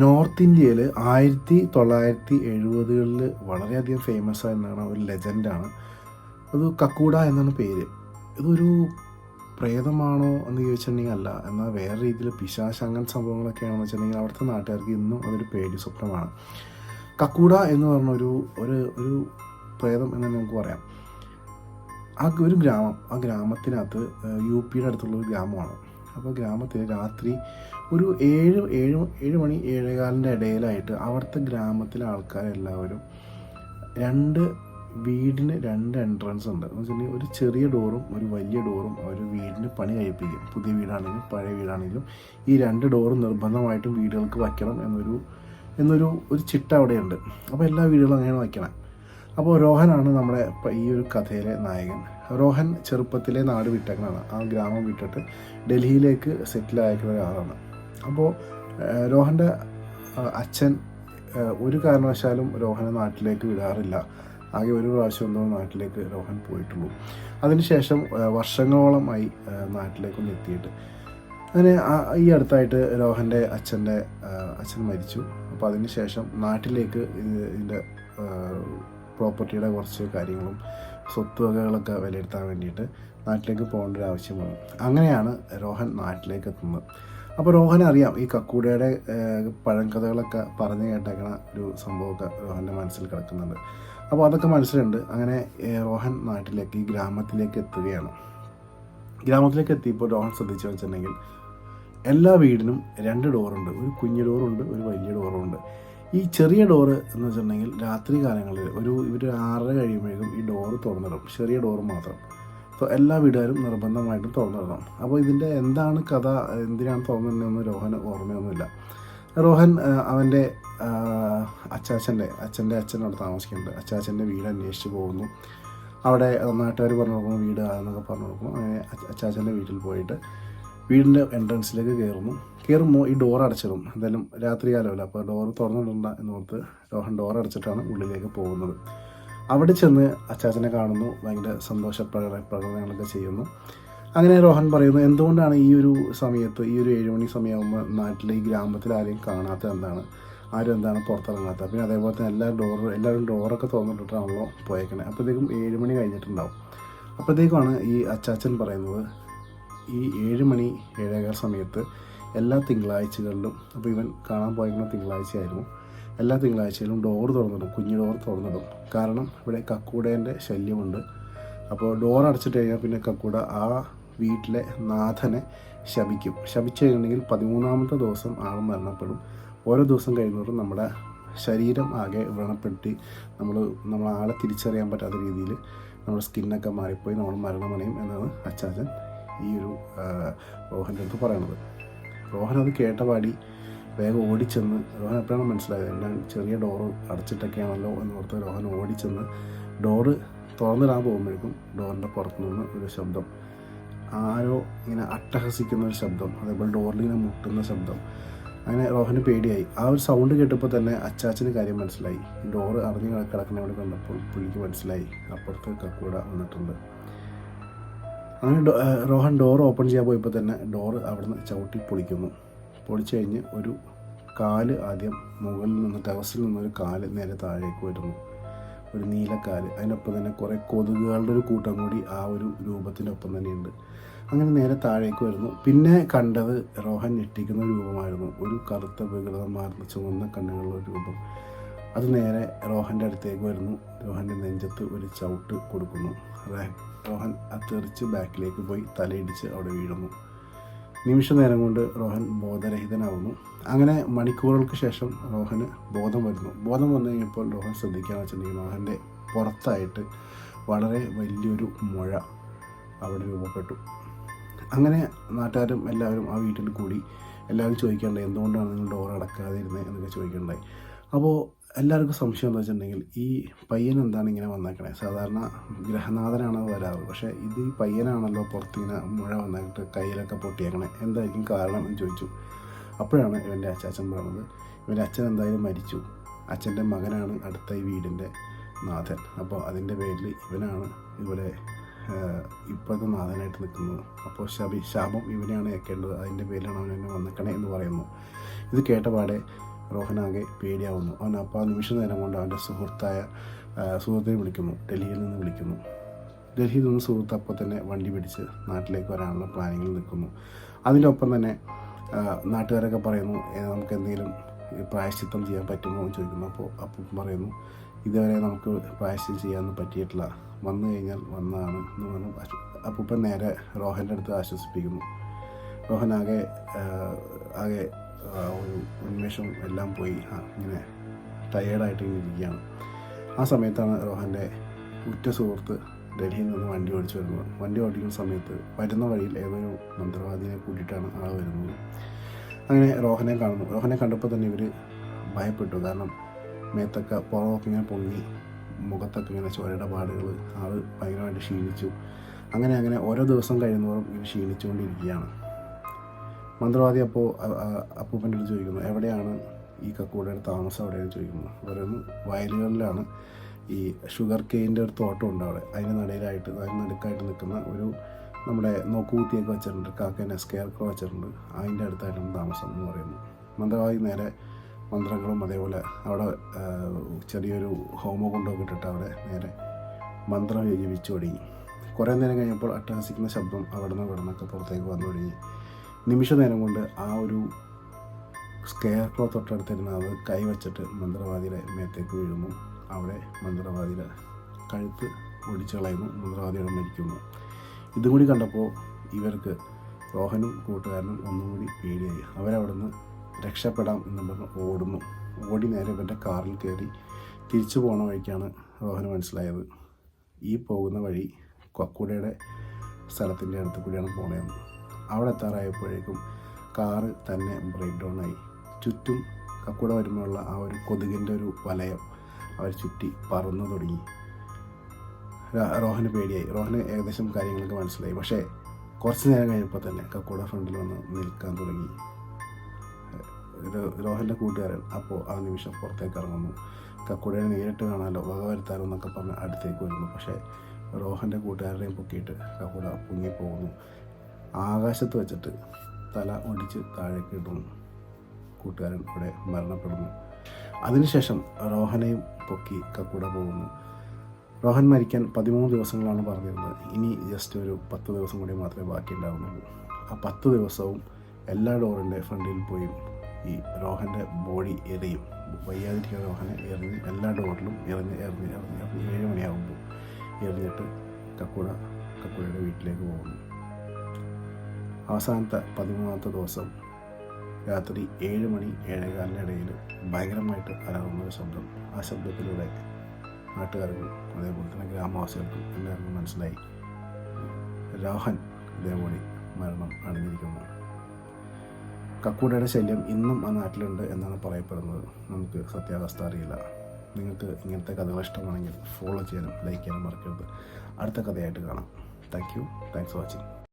North ഇന്ത്യയിൽ ആയിരത്തി തൊള്ളായിരത്തി എഴുപതുകളിൽ വളരെയധികം ഫേമസ് ആയിരുന്ന ഒരു ലെജൻഡാണ് അത് കക്കൂട എന്നാണ് പേര്. ഇതൊരു പ്രേതമാണോ എന്ന് ചോദിച്ചിട്ടുണ്ടെങ്കിൽ അല്ല. എന്നാൽ വേറെ രീതിയിൽ പിശാശ് അങ്ങനത്തെ സംഭവങ്ങളൊക്കെയാണെന്ന് വെച്ചിട്ടുണ്ടെങ്കിൽ അവിടുത്തെ നാട്ടുകാർക്ക് ഇന്നും അതൊരു പേടി സ്വപ്നമാണ്. കക്കൂട എന്ന് പറഞ്ഞ ഒരു ഒരു ഒരു പ്രേതം എന്ന് നമുക്ക് പറയാം. ആ ഒരു ഗ്രാമം ആ ഗ്രാമത്തിനകത്ത് യു പിയുടെ അടുത്തുള്ള ഒരു ഗ്രാമമാണ്. അപ്പോൾ ഗ്രാമത്തിൽ രാത്രി ഒരു ഏഴ് ഏഴ് ഏഴ് മണി ഏഴേകാലിന്റെ ഇടയിലായിട്ട് അവിടുത്തെ ഗ്രാമത്തിലെ ആൾക്കാരെല്ലാവരും രണ്ട് വീടിന് രണ്ട് എൻട്രൻസ് ഉണ്ട്. എന്ന് വെച്ചിട്ടുണ്ടെങ്കിൽ ഒരു ചെറിയ ഡോറും ഒരു വലിയ ഡോറും ഒരു വീടിന് പണി കഴിപ്പിക്കും. പുതിയ വീടാണെങ്കിലും പഴയ വീടാണെങ്കിലും ഈ രണ്ട് ഡോറും നിർബന്ധമായിട്ടും വീടുകൾക്ക് വയ്ക്കണം എന്നൊരു എന്നൊരു ഒരു ചിട്ട അവിടെയുണ്ട്. അപ്പോൾ എല്ലാ വീടുകളും അങ്ങനെയാണ് വയ്ക്കണം. അപ്പോൾ രോഹനാണ് നമ്മുടെ ഈ ഒരു കഥയിലെ നായകൻ. രോഹൻ ചെറുപ്പത്തിലെ നാട് വിട്ടേക്കണാണ് ആ ഗ്രാമം വിട്ടിട്ട് ഡൽഹിയിലേക്ക് സെറ്റിൽ ആയേക്കുന്ന ഒരാളാണ്. അപ്പോൾ രോഹന്റെ അച്ഛൻ ഒരു കാരണവശാലും രോഹനെ നാട്ടിലേക്ക് വിടാറില്ല. ആകെ ഒരു പ്രാവശ്യം എന്തോ നാട്ടിലേക്ക് രോഹൻ പോയിട്ടുള്ളൂ. അതിനുശേഷം വർഷങ്ങളോളമായി നാട്ടിലേക്കൊന്ന് എത്തിയിട്ട്. അങ്ങനെ ഈ അടുത്തായിട്ട് രോഹന്റെ അച്ഛന്റെ അച്ഛൻ മരിച്ചു. അപ്പോൾ അതിനുശേഷം നാട്ടിലേക്ക് ഇത് ഇതിന്റെ പ്രോപ്പർട്ടിയുടെ കുറച്ച് കാര്യങ്ങളും സ്വത്ത് വകകളൊക്കെ വിലയിരുത്താൻ വേണ്ടിയിട്ട് നാട്ടിലേക്ക് പോകേണ്ട ഒരു വന്നു. അങ്ങനെയാണ് രോഹൻ നാട്ടിലേക്ക് എത്തുന്നത്. അപ്പോൾ രോഹൻ അറിയാം. ഈ കക്കൂടയുടെ പഴങ്കഥകളൊക്കെ പറഞ്ഞു കേട്ടേക്കണ ഒരു സംഭവമൊക്കെ രോഹന്റെ മനസ്സിൽ കിടക്കുന്നുണ്ട്. അപ്പോൾ അതൊക്കെ മനസ്സിലുണ്ട്. അങ്ങനെ രോഹൻ റോഹൻ നാട്ടിലേക്ക് ഈ ഗ്രാമത്തിലേക്ക് എത്തുകയാണ്. ഗ്രാമത്തിലേക്ക് എത്തിയപ്പോൾ രോഹൻ ശ്രദ്ധിച്ചു വെച്ചിട്ടുണ്ടെങ്കിൽ എല്ലാ വീടിനും രണ്ട് ഡോറുണ്ട്. ഒരു കുഞ്ഞു ഡോറുണ്ട് ഒരു വലിയ ഡോറുണ്ട്. ഈ ചെറിയ ഡോറ് എന്ന് വെച്ചിട്ടുണ്ടെങ്കിൽ രാത്രി കാലങ്ങളിൽ ഒരു ഇവർ ആറര കഴിയുമ്പോഴേക്കും ഈ ഡോറ് തുറന്നിടും. ചെറിയ ഡോറ് മാത്രം. അപ്പോൾ എല്ലാ വീടുകാരും നിർബന്ധമായിട്ടും തുറന്നിടണം. അപ്പോൾ ഇതിന്റെ എന്താണ് കഥ? എന്തിനാണ് തുറന്നിടുന്നതെന്ന് രോഹന് ഓർമ്മയൊന്നുമില്ല. റോഹൻ അവന്റെ അച്ചാച്ചന്റെ അച്ഛന്റെ അച്ഛൻ അവിടെ താമസിക്കുന്നുണ്ട്. അച്ചാച്ചന്റെ വീട് അന്വേഷിച്ച് പോകുന്നു. അവിടെ നാട്ടുകാർ പറഞ്ഞു കൊടുക്കുന്നു വീട് എന്നൊക്കെ പറഞ്ഞു കൊടുക്കുന്നു. അങ്ങനെ അച്ചാച്ചന്റെ വീട്ടിൽ പോയിട്ട് വീടിന്റെ എൻട്രൻസിലേക്ക് കയറുന്നു. കയറുമ്പോൾ ഈ ഡോർ അടച്ചിടും. എന്തായാലും രാത്രി കാലമല്ല അപ്പോൾ ഡോർ തുറന്നിടണ്ട എന്നോർത്ത് രോഹൻ ഡോർ അടച്ചിട്ടാണ് ഉള്ളിലേക്ക് പോകുന്നത്. അവിടെ ചെന്ന് അച്ചാച്ചനെ കാണുന്നു ഭയങ്കര സന്തോഷ പ്രകട പ്രകടനങ്ങളൊക്കെ ചെയ്യുന്നു. അങ്ങനെ രോഹൻ പറയുന്നു എന്തുകൊണ്ടാണ് ഈ ഒരു സമയത്ത് ഈ ഒരു ഏഴുമണി സമയമാകുമ്പോൾ നാട്ടിൽ ഈ ഗ്രാമത്തിൽ ആരെയും കാണാത്തത് എന്താണ്? ആരും എന്താണ് പുറത്തിറങ്ങാത്തത് പിന്നെ അതേപോലെ തന്നെ എല്ലാ ഡോർ എല്ലാവരും ഡോറൊക്കെ തുറന്നിട്ടിട്ടാണല്ലോ പോയേക്കണേ. അപ്പോഴത്തേക്കും ഏഴ് മണി കഴിഞ്ഞിട്ടുണ്ടാവും. അപ്പോഴത്തേക്കുമാണ് ഈ അച്ചാച്ചൻ പറയുന്നത് ഈ ഏഴ് മണി ഏഴേകാൽ സമയത്ത് എല്ലാ തിങ്കളാഴ്ചകളിലും അപ്പോൾ ഇവൻ കാണാൻ പോയേക്കുന്ന തിങ്കളാഴ്ചയായിരുന്നു. എല്ലാ തിങ്കളാഴ്ചയിലും ഡോർ തുറന്നിടും കുഞ്ഞു ഡോർ തുറന്നിടും. കാരണം ഇവിടെ കക്കൂടേന്റെ ശല്യമുണ്ട്. അപ്പോൾ ഡോർ അടച്ചിട്ട് കഴിഞ്ഞാൽ പിന്നെ കക്കൂട ആ വീട്ടിലെ നാഥനെ ശപിക്കും. ശപിച്ചു കഴിഞ്ഞിട്ടുണ്ടെങ്കിൽ പതിമൂന്നാമത്തെ ദിവസം ആൾ മരണപ്പെടും. ഓരോ ദിവസം കഴിയുന്നതോറും നമ്മുടെ ശരീരം ആകെ വ്രണപ്പെടുത്തി നമ്മൾ നമ്മൾ ആളെ തിരിച്ചറിയാൻ പറ്റാത്ത രീതിയിൽ നമ്മുടെ സ്കിന്നൊക്കെ മാറിപ്പോയി നമ്മൾ മരണമണയും എന്നാണ് അച്ചാച്ചൻ ഈ ഒരു റോഹന്റെ അടുത്ത് പറയണത്. റോഹൻ അത് കേട്ട പാടി വേഗം ഓടിച്ചെന്ന് രോഹൻ എപ്പോഴാണ് മനസ്സിലായത്? ഞാൻ ചെറിയ ഡോറ് അടച്ചിട്ടൊക്കെയാണല്ലോ എന്ന് ഓർത്ത് രോഹൻ ഓടിച്ചെന്ന് ഡോറ് തുറന്നിടാൻ പോകുമ്പോഴേക്കും ഡോറിന്റെ പുറത്തു നിന്ന് ഒരു ശബ്ദം. ആരോ ഇങ്ങനെ അട്ടഹസിക്കുന്ന ഒരു ശബ്ദം അതേപോലെ ഡോറിൽ ഇങ്ങനെ മുട്ടുന്ന ശബ്ദം. അങ്ങനെ റോഹന് പേടിയായി. ആ ഒരു സൗണ്ട് കേട്ടപ്പോൾ തന്നെ അച്ചാച്ചന് കാര്യം മനസ്സിലായി. ഡോറ് അറിഞ്ഞ് കിടക്കുന്ന അവിടെ കണ്ടപ്പോൾ പുള്ളിക്ക് മനസ്സിലായി. അപ്പുറത്ത് കക്കൂട വന്നിട്ടുണ്ട്. അങ്ങനെ ഡോ- റോഹൻ ഡോർ ഓപ്പൺ ചെയ്യാൻ പോയപ്പോൾ തന്നെ ഡോറ് അവിടുന്ന് ചവിട്ടി പൊളിക്കുന്നു. പൊളിച്ചു കഴിഞ്ഞ് ഒരു കാൽ ആദ്യം മുകളിൽ നിന്ന് ടെറസിൽ നിന്നൊരു കാൽ നേരെ താഴേക്ക് വരുന്നു. ഒരു നീലക്കാൽ അതിനൊപ്പം തന്നെ കുറേ കൊതുകുകളുടെ ഒരു കൂട്ടം കൂടി ആ ഒരു രൂപത്തിന്റെ ഒപ്പം തന്നെയുണ്ട്. അങ്ങനെ നേരെ താഴേക്ക് വരുന്നു. പിന്നെ കണ്ടത് റോഹൻ ഞെട്ടിക്കുന്ന രൂപമായിരുന്നു. ഒരു കറുത്ത വികൃതമാർന്ന ചുവന്ന കണ്ണുകളുള്ള ഒരു രൂപം. അത് നേരെ റോഹന്റെ അടുത്തേക്ക് വരുന്നു. റോഹന്റെ നെഞ്ചത്ത് ഒരു ചവിട്ട് കൊടുക്കുന്നു. റോഹൻ അത് തെറിച്ച് ബാക്കിലേക്ക് പോയി തലയിടിച്ച് അവിടെ വീഴുന്നു. നിമിഷ നേരം കൊണ്ട് റോഹൻ ബോധരഹിതനാവുന്നു. അങ്ങനെ മണിക്കൂറുകൾക്ക് ശേഷം റോഹന് ബോധം വരുന്നു. ബോധം വന്നു കഴിഞ്ഞപ്പോൾ റോഹൻ ശ്രദ്ധിക്കാന്ന് വെച്ചിട്ടുണ്ടെങ്കിൽ റോഹന്റെ പുറത്തായിട്ട് വളരെ വലിയൊരു മുഴ അവിടെ രൂപപ്പെട്ടു. അങ്ങനെ നാട്ടുകാരും എല്ലാവരും ആ വീട്ടിൽ കൂടി എല്ലാവരും ചോദിക്കേണ്ടത് എന്തുകൊണ്ടാണ് നിങ്ങൾ ഡോർ അടക്കാതിരുന്നത് എന്നൊക്കെ ചോദിക്കണ്ടായി അപ്പോൾ എല്ലാവർക്കും സംശയം എന്താ വെച്ചിട്ടുണ്ടെങ്കിൽ ഈ പയ്യൻ എന്താണ് ഇങ്ങനെ വന്നേക്കണേ? സാധാരണ ഗ്രഹനാഥനാണ് വരാറ്. പക്ഷേ ഇത് ഈ പയ്യനാണല്ലോ പുറത്തിങ്ങനെ മുഴ വന്നിട്ട് കയ്യിലൊക്കെ പൊട്ടിയേക്കണേ. എന്തായിരിക്കും കാരണം എന്ന് ചോദിച്ചു. അപ്പോഴാണ് ഇവന്റെ അച്ചാച്ചൻ പറഞ്ഞത്. ഇവന്റെ അച്ഛൻ എന്തായാലും മരിച്ചു. അച്ഛന്റെ മകനാണ് അടുത്ത ഈ വീടിന്റെ നാഥൻ. അപ്പോൾ അതിന്റെ പേരിൽ ഇവനാണ് ഇവിടെ ഇപ്പോഴത്തെ നാഥനായിട്ട് നിൽക്കുന്നത്. അപ്പോൾ ശബി ശാപം ഇവനെയാണ് ഏക്കേണ്ടത് അതിന്റെ പേരിലാണ് അവൻ എന്നെ വന്നിക്കണേ എന്ന് പറയുന്നു. ഇത് കേട്ട പാടെ റോഹനാകെ പേടിയാവുന്നു. അവൻ അപ്പോൾ ആ നിമിഷ നേരം കൊണ്ട് അവന്റെ സുഹൃത്തായ സുഹൃത്തിനെ വിളിക്കുന്നു. ഡൽഹിയിൽ നിന്ന് വിളിക്കുന്നു. ഡൽഹിയിൽ നിന്ന് സുഹൃത്ത് അപ്പോൾ തന്നെ വണ്ടി പിടിച്ച് നാട്ടിലേക്ക് വരാനുള്ള പ്ലാനിങ്ങിൽ നിൽക്കുന്നു. അതിന്റെ ഒപ്പം തന്നെ നാട്ടുകാരൊക്കെ പറയുന്നു നമുക്ക് എന്തെങ്കിലും പ്രായശ്ചിത്തം ചെയ്യാൻ പറ്റുമോ? എന്ന് ചോദിക്കുന്നു. അപ്പോൾ അപ്പം പറയുന്നു ഇതുവരെ നമുക്ക് പ്രായശ്ചിത്തം ചെയ്യാനൊന്നും പറ്റിയിട്ടില്ല. വന്നു കഴിഞ്ഞാൽ വന്നതാണ് എന്ന് പറഞ്ഞു. അപ്പൂപ്പൻ നേരെ റോഹന്റെ അടുത്ത് ആശ്വസിപ്പിക്കുന്നു. റോഹൻ ആകെ ആകെ ഒരു ഉന്മേഷം എല്ലാം പോയി. ഇങ്ങനെ ടയേർഡായിട്ട് ഇങ്ങനെ ഇരിക്കുകയാണ്. ആ സമയത്താണ് റോഹന്റെ ഉറ്റ സുഹൃത്ത് ഡൽഹിയിൽ നിന്ന് വണ്ടി ഓടിച്ചു വരുന്നത്. വണ്ടി ഓടിക്കുന്ന സമയത്ത് വരുന്ന വഴിയിൽ ഏതൊരു മന്ത്രവാദിനെ കൂട്ടിയിട്ടാണ് ആൾ വരുന്നത്. അങ്ങനെ റോഹനെ കാണുന്നു. റോഹനെ കണ്ടപ്പോൾ തന്നെ ഇവർ ഭയപ്പെട്ടു. കാരണം മേത്തൊക്കെ പുറമൊക്കെ ഇങ്ങനെ പൊങ്ങി മുഖത്തൊക്കെ ഇങ്ങനെ ചോരയുടെ പാടുകൾ ആൾ ഭയങ്കരമായിട്ട് ക്ഷീണിച്ചു. അങ്ങനെ അങ്ങനെ ഓരോ ദിവസം കഴിയുന്നവരും ഇവർ ക്ഷീണിച്ചുകൊണ്ടിരിക്കുകയാണ്. മന്ത്രവാദി അപ്പോൾ അപ്പൂപ്പന്റെ അടുത്ത് ചോദിക്കുന്നു എവിടെയാണ് ഈ കക്കൂടയുടെ താമസം എവിടെയാണ് ചോദിക്കുന്നത് പറയുന്നു വയലുകളിലാണ് ഈ ഷുഗർ കെയിന്റെ ഒരു തോട്ടം ഉണ്ട് അവിടെ. അതിന്റെ നടയിലായിട്ട് അതിന് നടുക്കായിട്ട് നിൽക്കുന്ന ഒരു നമ്മുടെ നോക്കുകുത്തിയൊക്കെ വെച്ചിട്ടുണ്ട്. കാക്കേനെ സ്കെയർ വെച്ചിട്ടുണ്ട്. അതിന്റെ അടുത്തായിട്ടാണ് താമസം എന്ന് പറയുന്നത് മന്ത്രവാദി നേരെ മന്ത്രങ്ങളും അതേപോലെ അവിടെ ചെറിയൊരു ഹോമോ കൊണ്ടൊക്കെ ഇട്ടിട്ട് അവിടെ നേരെ മന്ത്രം ജപിച്ചു തുടങ്ങി. കുറേ നേരം കഴിഞ്ഞപ്പോൾ അട്ടഹസിക്കുന്ന ശബ്ദം അവിടെ നിന്ന് ഇവിടെ നിന്നൊക്കെ പുറത്തേക്ക് വന്നു തുടങ്ങി. നിമിഷ നേരം കൊണ്ട് ആ ഒരു സ്കെയർ ക്ലോ തൊട്ടടുത്തിരുന്ന അത് കൈവച്ചിട്ട് മന്ത്രവാദിയുടെ മേത്തേക്ക് വീഴുന്നു. അവിടെ മന്ത്രവാദിയുടെ കഴുത്ത് ഒടിച്ചു കളയുന്നു. മന്ത്രവാദിയുടെ മരിക്കുന്നു. ഇതും കൂടി കണ്ടപ്പോൾ ഇവർക്ക് രോഹനും കൂട്ടുകാരനും ഒന്നും കൂടി പേടിയായി. അവരവിടുന്ന് രക്ഷപ്പെടാം എന്ന് പറഞ്ഞ് ഓടുന്നു. ഓടി നേരെ ഇവന്റെ കാറിൽ കയറി തിരിച്ചു പോണ വഴിക്കാണ് രോഹന് മനസ്സിലായത്. ഈ പോകുന്ന വഴി കൊക്കൂടയുടെ സ്ഥലത്തിന്റെ അടുത്ത് കൂടിയാണ് പോണതെന്ന് അവിടെ എത്താറായപ്പോഴേക്കും കാറ് തന്നെ ബ്രേക്ക് ഡൗൺ ആയി. ചുറ്റും കക്കൂട വരുമ്പോഴുള്ള ആ ഒരു കൊതുകിന്റെ ഒരു വലയം അവർ ചുറ്റി പറന്നു തുടങ്ങി. റോഹന് പേടിയായി. റോഹന് ഏകദേശം കാര്യങ്ങളൊക്കെ മനസ്സിലായി. പക്ഷേ കുറച്ച് നേരം കഴിഞ്ഞപ്പോൾ തന്നെ കക്കൂട ഫ്രണ്ടിൽ വന്ന് നിൽക്കാൻ തുടങ്ങി. രോഹന്റെ കൂട്ടുകാരൻ അപ്പോൾ ആ നിമിഷം പുറത്തേക്ക് ഇറങ്ങുന്നു. കക്കൂടയെ നേരിട്ട് കാണാമല്ലോ വക വരുത്താലോ എന്നൊക്കെ പറഞ്ഞ് അടുത്തേക്ക് വരുന്നു. പക്ഷേ റോഹന്റെ കൂട്ടുകാരുടെയും പൊക്കിയിട്ട് കക്കൂട പൊങ്ങിപ്പോകുന്നു. ആകാശത്ത് വെച്ചിട്ട് തല ഒടിച്ച് താഴേക്ക് ഇടുന്നു കൂട്ടുകാരൻ ഇവിടെ മരണപ്പെടുന്നു. അതിനുശേഷം റോഹനെയും പൊക്കി കക്കൂട പോകുന്നു. റോഹൻ മരിക്കാൻ പതിമൂന്ന് ദിവസങ്ങളാണ് പറഞ്ഞിരുന്നത്. ഇനി ജസ്റ്റ് ഒരു പത്ത് ദിവസം കൂടി മാത്രമേ ബാക്കി ആ പത്ത് ദിവസവും എല്ലാ ഡോറിന്റെ ഫ്രണ്ടിൽ പോയി ഈ റോഹന്റെ ബോഡി എറിയും. വയ്യാതിരിക്കുന്ന റോഹനെ എറിഞ്ഞ് എല്ലാ ഡോറിലും എറിഞ്ഞ് എറിഞ്ഞ് എറിഞ്ഞ് എറിഞ്ഞ് ഏഴ് മണിയാകുമ്പോൾ എറിഞ്ഞിട്ട് കക്കൂട കക്കൂടയുടെ വീട്ടിലേക്ക് പോകുന്നു. അവസാനത്തെ പതിമൂന്നാമത്തെ ദിവസം രാത്രി ഏഴ് മണി ഏഴേകാലിനിടയിൽ ഭയങ്കരമായിട്ട് അലറുന്ന ഒരു ശബ്ദം ആ ശബ്ദത്തിലൂടെ നാട്ടുകാർക്കും അതേപോലെ തന്നെ ഗ്രാമവാസികൾക്കും എല്ലാവർക്കും മനസ്സിലായി. രാഹൻ ഇതേപോലെ മരണം അണിഞ്ഞിരിക്കുന്നു കക്കൂടയുടെ ശല്യം ഇന്നും ആ നാട്ടിലുണ്ട് എന്നാണ് പറയപ്പെടുന്നത്. നമുക്ക് സത്യാവസ്ഥ അറിയില്ല. നിങ്ങൾക്ക് ഇങ്ങനത്തെ കഥകൾ ഇഷ്ടമാണെങ്കിൽ ഫോളോ ചെയ്യാനും ലൈക്ക് ചെയ്യാനും മറക്കരുത്. അടുത്ത കഥയായിട്ട് കാണാം. Thank you thanks for watching